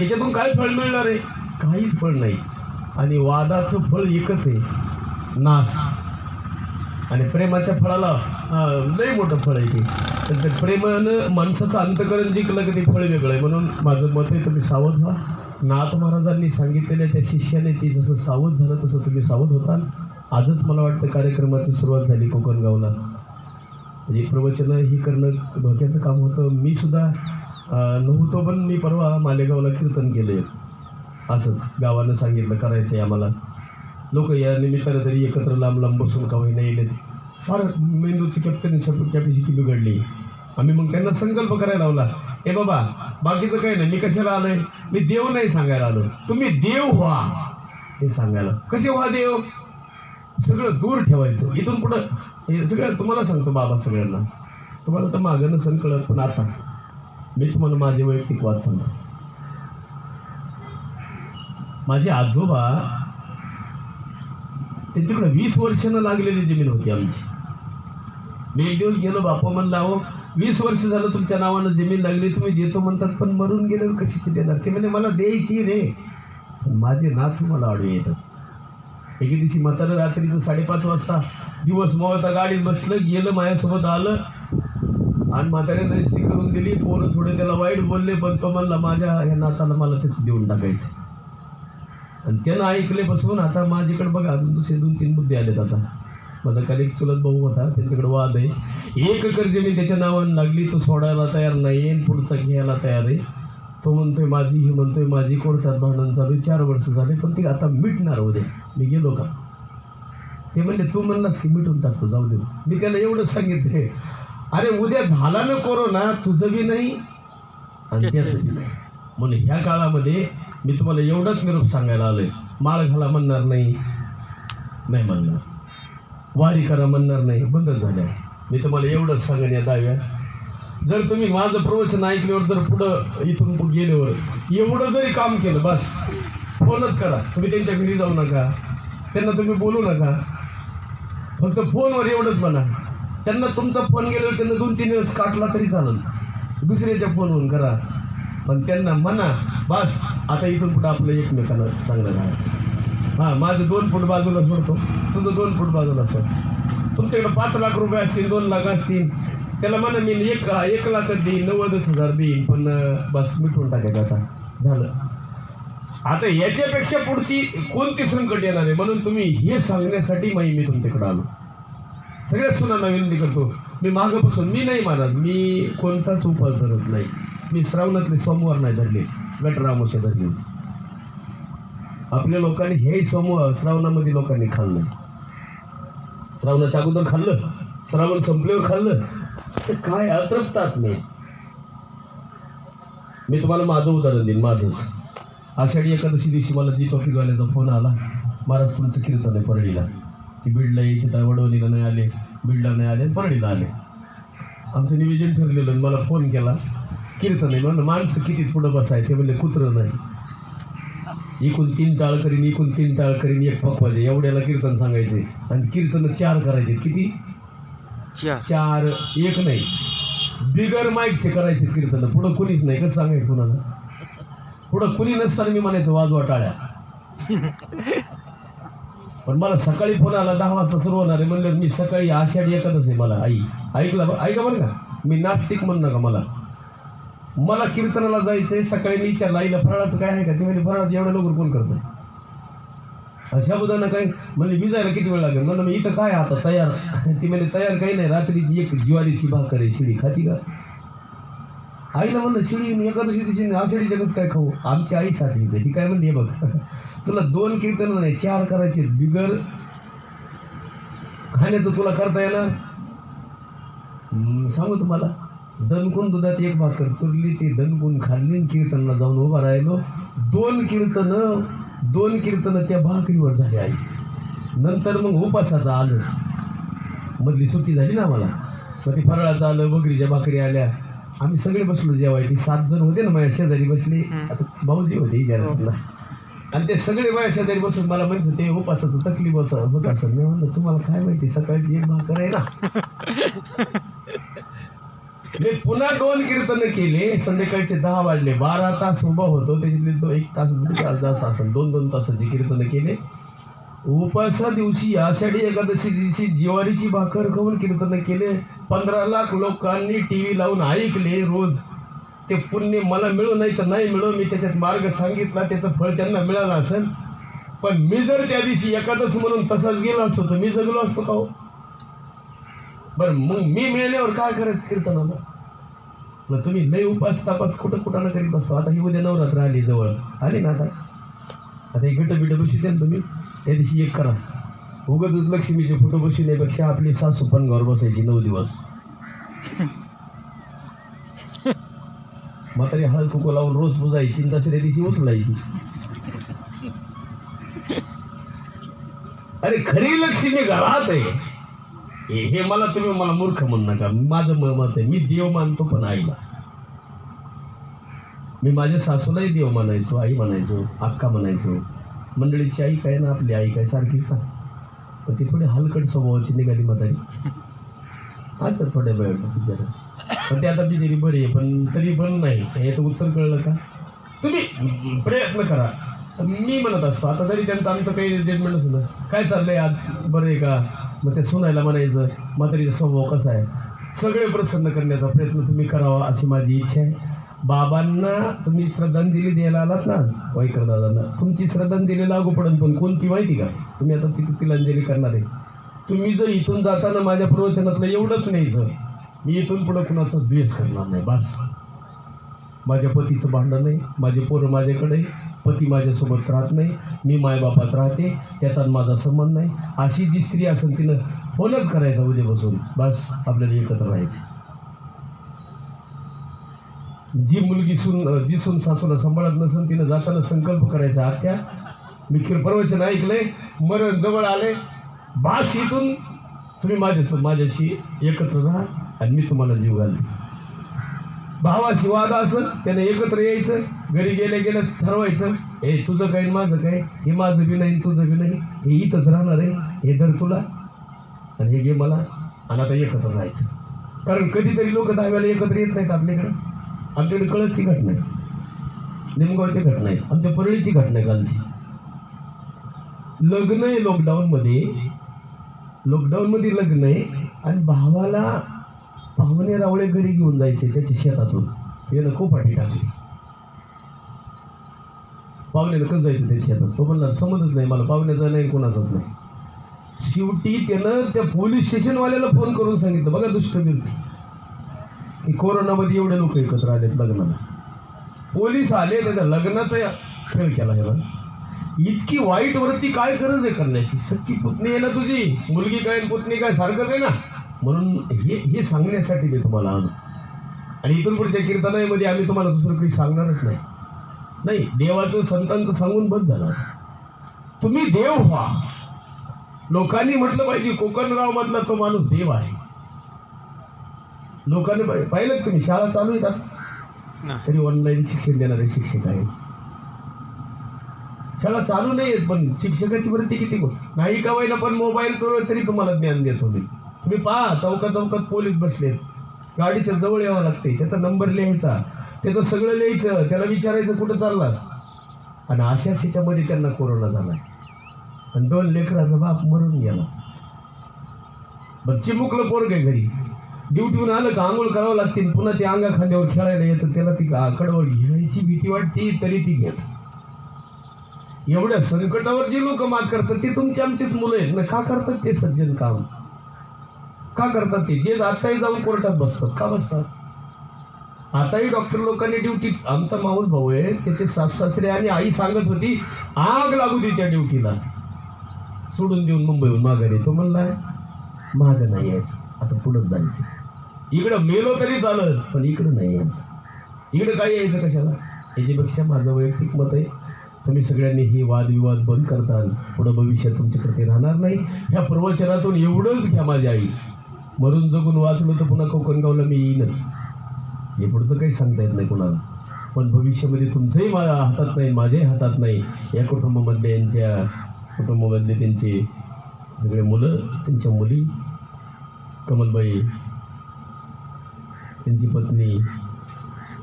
याच्यातून काय फळ मिळणार आहे काहीच फळ नाही. आणि वादाचं फळ एकच आहे. नाश. आणि प्रेमाच्या फळाला लय मोठं फळ आहे ते. तर प्रेमानं माणसाचं अंतकरण जिंकलं की ते फळ वेगळं आहे. म्हणून माझं मत आहे तुम्ही सावध व्हा. नाथ महाराजांनी सांगितलेल्या त्या शिष्याने ते जसं सावध झालं तसं तुम्ही सावध होताल. आजच मला वाटतं कार्यक्रमाची सुरुवात झाली कोकण गावला म्हणजे प्रवचनं ही करणं धोक्याचं काम होतं. मी सुद्धा नव्हतो पण मी परवा मालेगावला कीर्तन केलं असंच गावानं सांगितलं करायचं आहे आम्हाला. लोक या निमित्तानं तरी एकत्र लांब लांब बसून का होईना येलेत फार मेंदूची कॅप्टन कॅपॅसिटी बिघडली. आम्ही मग त्यांना संकल्प करायला लावला. ए बाबा बाकीचं काही नाही मी कशाला आलोय? मी देव नाही सांगायला आलो. तुम्ही देव व्हा. हे सांगायला. कसे व्हा देव? सगळं दूर ठेवायचं. इथून पुढं हे सगळं तुम्हाला सांगतो बाबा सगळ्यांना. तुम्हाला तर मागणं नसेल पण आता मी तुम्हाला माझे वैयक्तिक वाद सांगतो. माझे आजोबा त्यांच्याकडे वीस वर्षानं लागलेली जमीन होती आमची. मी एक दिवस गेलो बापा म्हणला अहो वीस वर्ष झालं तुमच्या नावानं जमीन लागली तुम्ही देतो म्हणतात पण मरून गेल्यावर कशीची देणार ते म्हणजे मला द्यायची रे. पण माझे नातू मला आडवे येतात. एके दिवशी म्हातारं रात्रीचं साडेपाच वाजता दिवस मोळता गाडीत बसलं गेलं माझ्यासोबत आलं आणि म्हाताऱ्यानं रजिस्ट्री करून दिली पोरं थोडे त्याला वाईट बोलले पण तो म्हणला माझ्या ह्या नाताला मला तेच देऊन टाकायचं. आणि त्यानं ऐकले बसवून आता माझ्याकडे बघा अजून दुसरे दोन तीन मुद्दे आलेत आता. माझा काल चुलत भाऊ होता त्यांच्याकडे वाद आहे. एक एकर जमीन त्याच्या नावानं लागली तो सोडायला तयार नाही आहे पुढचा घ्यायला तयार आहे. तो म्हणतोय माझी ही म्हणतोय माझी कोर्टात भांडण चालू आहे, चार वर्ष झाले पण ती आता मिटणार उद्या मी गेलो का? ते म्हणले तू म्हणलास की मिटून टाकतो जाऊ दे. मी त्याला एवढंच सांगितले अरे उद्या झाला ना कोरोना तुझं बी नाही आणि त्याचं बी नाही. म्हणून ह्या काळामध्ये मी तुम्हाला एवढंच निरोप सांगायला आलोय. माळ घाला म्हणणार नाही. नाही म्हणणार. वारी करा म्हणणार नाही. बंदच झाल्या मी तुम्हाला एवढंच सांगेन या दहाव्यात जर तुम्ही माझं प्रवचन ऐकल्यावर जर पुढं इथून गेल्यावर एवढं जरी काम केलं बस. फोनच करा. तुम्ही त्यांच्या घरी जाऊ नका. त्यांना तुम्ही बोलू नका. फक्त फोनवर एवढंच म्हणा. त्यांना तुमचा फोन गेल्यावर त्यांना दोन तीन दिवस काटला तरी चालेल. दुसऱ्याच्या फोनवरून करा. पण त्यांना म्हणा बस आता इथून पुढं आपलं एकमेकांना चांगलं राहायचं. हां माझं दोन फूट बाजूला सोडतो. तुझं दोन फूट बाजूला सोड. तुमच्याकडे पाच लाख रुपये असतील दोन लाख असतील. त्याला म्हणा मी एक एक लाखच देईन नव्वदच हजार देईन पण बस मिटवून टाकायचं आता. झालं. आता याच्यापेक्षा पुढची कोणती संकट येणार आहे? म्हणून तुम्ही हे सांगण्यासाठी माही मी तुमच्याकडे आलो. सगळ्यात सुनांना विनंती करतो मी मागपासून मी नाही महाराज मी कोणताच उपास धरत नाही. मी श्रावणातले सोमवार नाही धरले. गटरामोशा धरले. आपल्या लोकांनी हे सोमवार श्रावणामध्ये लोकांनी खाल्लं. श्रावणाच्या अगोदर खाल्लं. श्रावण संपल्यावर खाल्लं. तर काय अतृप्तात नाही मी तुम्हाला माझं उदाहरण देईन माझंच. आषाढी एकादशी दिवशी मला दीपकीवाल्याचा फोन आला महाराज तुमचं कीर्तन आहे परळीला. की बीडला यायचे तर वडवणीला नाही आले बीडला नाही आले आणि परळीला आले. आमचं नियोजन ठरलेलं आणि मला फोन केला. कीर्तन आहे म्हणलं माणसं किती पुढं बसाय ते म्हणले कुत्रं नाही. एकूण तीन टाळ करीन एकूण तीन टाळ करीन एक पकवायचे एवढ्याला कीर्तन सांगायचे. आणि कीर्तन चार करायचे. किती? चार. चार एक नाही. बिगर माईकचे करायचे कीर्तन. पुढं कुणीच नाही. कसं सांगायचं कुणाला? पुढं कुणी नसताना मी म्हणायचं वाजवा टाळ्या. पण मला सकाळी फोन आला दहा वाजता सुरू होणार आहे. म्हणलं मी सकाळी आषाढी एकादच आहे मला. आई ऐकलं ऐका बरं का? मी नास्तिक म्हण नका मला. मला कीर्तनाला जायचं आहे सकाळी मी विचारलं आईला फराळाचं काय आहे का? ते म्हणजे फराळाचं एवढं लवकर फोन करतो अशा बुधानं काही म्हणजे विजायला किती वेळ लागेल? म्हणलं मी इथं काय आता तयार? ती म्हणजे तयार काही नाही. रात्रीची एक ज्वारीची भाकर आहे शिडी खाती का? आईला म्हणलं शिडी मी एकादशी दिवशी आषाढीच्या कसं काय खाऊ? आमची आई साठी ती काय म्हणली बघ. तुला दोन कीर्तन नाही चार करायचे बिगर खाण्याचं तुला करता येणार. सांगू तुम्हाला दणकून दुधात एक भाकर चुरली ती दणकून खाल्ली कीर्तनला जाऊन उभा राहिलो. दोन कीर्तन दोन कीर्तन त्या भाकरीवर झाली आई. नंतर मग उपासाचं आलं. मधली सुट्टी झाली ना आम्हाला. मग ते फराळाचं आलं बकरीच्या भाकरी आल्या. आम्ही सगळे बसलो जेवाय ती सात जण होते ना माझ्या शेजारी बसले. आता भाऊजी होते विचारायला आणि ते सगळे माझ्या शेजारी बसून मला म्हणत होते उपासाचं तकलीफ बस होत असं. मी म्हणलं तुम्हाला काय माहिती सकाळची एक भाकर आहे ना. मी पुन्हा दोन कीर्तन केले. संध्याकाळचे दहा वाजले. बारा तास उभा होतो. त्याच्यातले तो एक तास तास तास असेल. दोन दोन तासाचे कीर्तन केले. उपासा दिवशी आषाढी एकादशी दिवशी जिवारीची भाकर खाऊन कीर्तन केले. पंधरा लाख लोकांनी टी व्ही लावून ऐकले रोज. ते पुण्य मला मिळू नाही तर नाही मिळू मी त्याच्यात मार्ग सांगितला त्याचं फळ त्यांना मिळालं असेल. पण मी जर त्या दिवशी एकादश म्हणून तसाच गेलो असतो तर मी जगलो असतो का हो? बरं मग मी मेल्यावर काय करायचं कीर्तनाला? मग तुम्ही लय उपास तपास कुठं कुठाला करीत असतो आता ही उद्या नवरात्र आली जवळ. आली ना आता? आता एक गट बिट बशी द्या तुम्ही. त्या दिवशी एक करा. उगाच लक्ष्मीचे फोटो बसवण्यापेक्षा आपली सासू पण घर बसायची नऊ दिवस. म्हातारी हळद कुको लावून रोज पुजायची दसऱ्या दिवशी उचलायची. अरे खरी लक्ष्मी घरात आहे. हे हे मला तुम्ही मला मूर्ख म्हणू नका. माझं म- मत आहे मी देव मानतो पण आईला. मी माझ्या सासूलाही देव म्हणायचो आई म्हणायचो अक्का म्हणायचो. मंडळीची आई काय ना आपली आई काय सारखीच ना तर ती थोडी हलकट स्वभावाची निघाली म्हातारी. असतात थोड्या वेळ बिचारा पण ते आता बिचारी बरी आहे पण तरी पण नाही. याचं उत्तर कळलं का? तुम्ही प्रयत्न करा. मी म्हणत असतो आता तरी त्यांचं आमचं काही जजमेंट असं काय चाललंय आज? बरं आहे का? मग ते सुनायला म्हणायचं म्हातारीचा स्वभाव कसा आहे? सगळे प्रसन्न करण्याचा प्रयत्न तुम्ही करावा अशी माझी इच्छा आहे. बाबांना तुम्ही श्रद्धांजली द्यायला आलात ना वाईकर दादांना तुमची श्रद्धांजली लागू पडेल पण कोणती माहिती का? तुम्ही आता तिथे तिलांजली करणार आहे. तुम्ही जर इथून जाताना माझ्या प्रवचनातलं एवढंच नाही सर मी इथून पुढं कुणाचा द्वेष करणार नाही बस. माझ्या पतीचं भांडण नाही माझे पोरं माझ्याकडे पती माझ्यासोबत राहत नाही मी मायबापात राहते त्याचा माझा संबंध नाही. अशी जी स्त्री असेल तिनं फोनच करायचा उद्या बसून बस आपल्याला एकत्र राहायचं. जी मुलगी सून जी सून सासूला सांभाळत नसून तिनं जाताना संकल्प करायचा आत्या मी किर प्रवचन ऐकलंय मरण जवळ आले बास इथून तुम्ही माझ्या माझ्याशी एकत्र राहा आणि मी तुम्हाला जीव घालते. भावाशी वाद असं त्याने एकत्र यायचं घरी गेल्या गेल्यास ठरवायचं हे तुझं काय माझं काय? हे माझं बी नाही तुझं बी नाही. हे इथंच राहणार आहे हे धर तुला आणि हे घे मला. आणि आता एकत्र राहायचं. कारण कधीतरी लोक दहाव्याला एकत्र येत नाहीत आपल्याकडं. आमच्याकडे कळसची घटना आहे. निमगावची घटना आहे. आमच्या परळीची घटना आहे कालची. लग्न आहे लॉकडाऊनमध्ये लॉकडाऊनमध्ये लग्न आहे. आणि भावाला पाहुणे रावळे घरी घेऊन जायचे त्याच्या शेतातून. त्यानं खूप पाठी टाकली. पाहुण्याला कसं जायचं त्या शेतात? तो म्हणला समजच नाही मला पाहुण्याचा नाही कोणाचाच नाही. शेवटी त्यानं त्या पोलीस स्टेशनवाल्याला फोन करून सांगितलं बघा दुष्टबीर की कोरोनामध्ये एवढे लोक एकत्र आलेत लग्नाला. पोलीस आले त्याच्या लग्नाचा खेळ केला ह्याला इतकी वाईट वृत्ती काय गरज आहे करण्याची? सख्खी पुतणी आहे ना तुझी. मुलगी काय पुतणी काय सारखंच आहे ना? म्हणून हे हे सांगण्यासाठी मी तुम्हाला आलो. आणि इथून पुढच्या कीर्तनामध्ये आम्ही तुम्हाला दुसरं काही सांगणारच नाही. नाही देवाचं संतांचं सांगून बंद झालं. तुम्ही देव व्हा. लोकांनी म्हटलं पाहिजे कोकणगावमधला तो माणूस देव आहे. लोकांनी पाहि- पाहिलं तुम्ही शाळा चालू का तरी ऑनलाईन शिक्षण देणारे शिक्षक आहेत. शाळा चालू नाही आहेत पण शिक्षकाची किती गोड नाही का व्हायला पण मोबाईल करून तरी तुम्हाला ज्ञान देतो मी तुम्ही पहा चौका चौकात पोलीस बसलेत गाडीच्या जवळ यावं लागते त्याचा नंबर लिहायचा. त्याचं सगळं लिहायचं. त्याला विचारायचं कुठं चाललास? आणि अशाच ह्याच्यामध्ये त्यांना कोरोना झाला आणि दोन लेकराचा बाप मरून गेला. बरं चिमुकलं पोरग घरी. ड्युटीहून आलं का आंघोळ करावं लागतील. पुन्हा ते अंगा खांद्यावर खेळायला येतं. त्याला ती आकडावर घ्यायची भीती वाटते तरी ती घेत. एवढ्या संकटावर जे लोक मात करतात ते तुमची आमचीच मुलं आहेत. ना का करतात ते सज्जन काम का करतात ते? जे आताही जाऊन कोर्टात बसतात का बसतात? आताही डॉक्टर लोकांनी ड्युटी आमचा माऊस भाऊ आहे त्याचे सासरे आणि आई सांगत होती आग लागू दे त्या ड्युटीला. सोडून देऊन मुंबईहून माघारी तो म्हणला माग नाही यायचं. आता पुढंच जायचं. इकडं मेलो तरी चालत पण इकडं नाही यायचं. इकडं काय यायचं कशाला? याच्यापेक्षा माझं वैयक्तिक मत आहे तुम्ही सगळ्यांनी हे वादविवाद बंद करताल पुढं भविष्यात तुमच्याकडे ते राहणार नाही. ह्या प्रवचनातून एवढंच घ्या माझी आई. मरून जगून वाचलो तर पुन्हा कोकणगावला मी येईनच. हे पुढचं काही सांगता येत नाही कुणाला. पण भविष्यामध्ये तुमचंही माझ्या हातात नाही माझ्याही हातात नाही. या कुटुंबामधले यांच्या कुटुंबामधले त्यांचे सगळे मुलं त्यांच्या मुली कमलबाई त्यांची पत्नी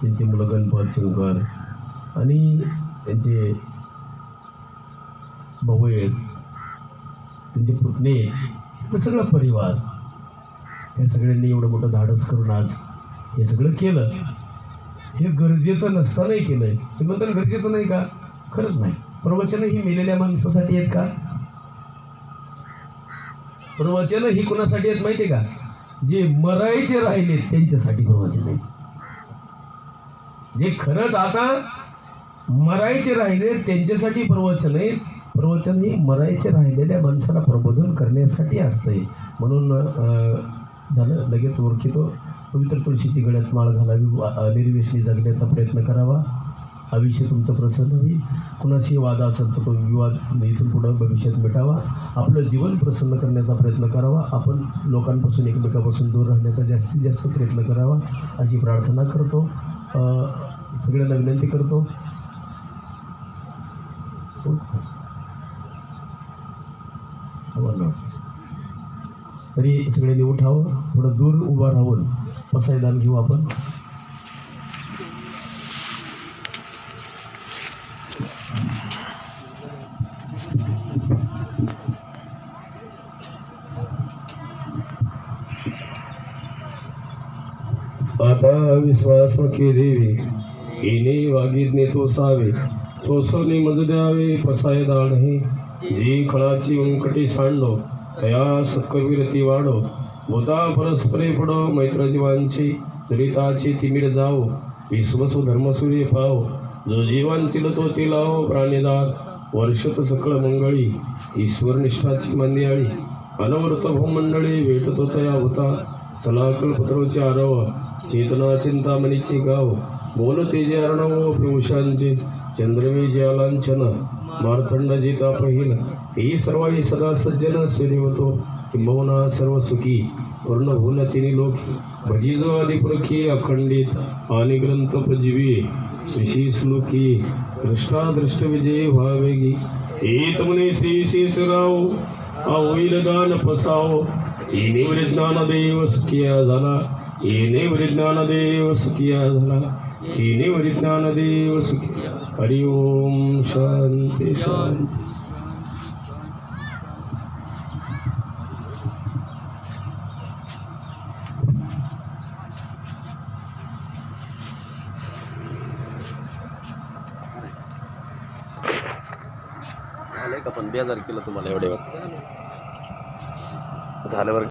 त्यांची मुलं गणपत शंकर आणि त्यांचे भाऊ आहेत त्यांचे पुतणे ते सगळं परिवार. या सगळ्यांनी एवढं मोठं धाडस करून आज हे सगळं केलं. हे गरजेचं नसतानाही केलं आहे तुम्ही म्हणता गरजेचं नाही का? खरंच नाही. प्रवचनं ही मेलेल्या माणसासाठी आहेत का? प्रवचनं ही कोणासाठी आहेत माहिती आहे का? जे मरायचे राहिले त्यांच्यासाठी प्रवचन आहे जे खरंच आता मरायचे राहिले त्यांच्यासाठी प्रवचन आहे प्रवचन ही मरायचे राहिलेल्या माणसाला प्रबोधन करण्यासाठी असतंय. म्हणून झालं लगेच ओळखितो. पवित्र तुळशीची गळ्यात माळ घालावी निर्वेशनी जगण्याचा प्रयत्न करावा. आयुष्य तुमचं प्रसन्न होईल. कुणाशी वाद असेल तर तो विवाद इथून पुढं भविष्यात मिटावा. आपलं जीवन प्रसन्न करण्याचा प्रयत्न करावा. आपण लोकांपासून एकमेकापासून दूर राहण्याचा जास्तीत जास्त प्रयत्न करावा अशी प्रार्थना करतो. सगळ्यांना विनंती करतो. तरी सगळ्यांनी उठावं. थोडं दूर उभं राहून पसायदान घेऊ आपण. विश्वास केलेवे येणे वागिदने तो सावे तो सोने मज द्यावे पसाय दाण हे जी खळाची उंकटी सांडो तया सक्कविरती वाढो. भूता परस्परे पडो मैत्र जीवांची दुरिताची तिमिर जाओ विश्वसु धर्मसूर्य पाव. जो जीवांतील तो तिलाओ प्राणीदात वर्षत सकळ मंगळी ईश्वर निष्ठाची मंदियाळी. अनवरत भूमंडळी भेटतो तया होता. चला कल्पत्रोचे आरव चेतना चिंतामणीचे गाव बोल तेजे अर्णव पिवशांचे चंद्रवे जयालांछन मारथंड जिता पहिल ही सर्वाही सदा सज्जन सेविवतो किंबहुना सर्व सुखी पूर्ण होऊन तिने लोकी। भजीजो आदिपुरखी अखंडित आणि ग्रंथ प्रजीवी श्री श्लोकी दृष्टादृष्ट विजय व्हावेगी एक म्हणे श्री शेषराव हा होईल दान पसाव। येणे विज्ञान देव सुखिया झाला येणे विज्ञान देव सुखिया झाला येणे विज्ञान देव सुखिया. हरि ओम शांती शांती. झालंय का पण बेजार केलं तुम्हाला एवढे झाल्यावर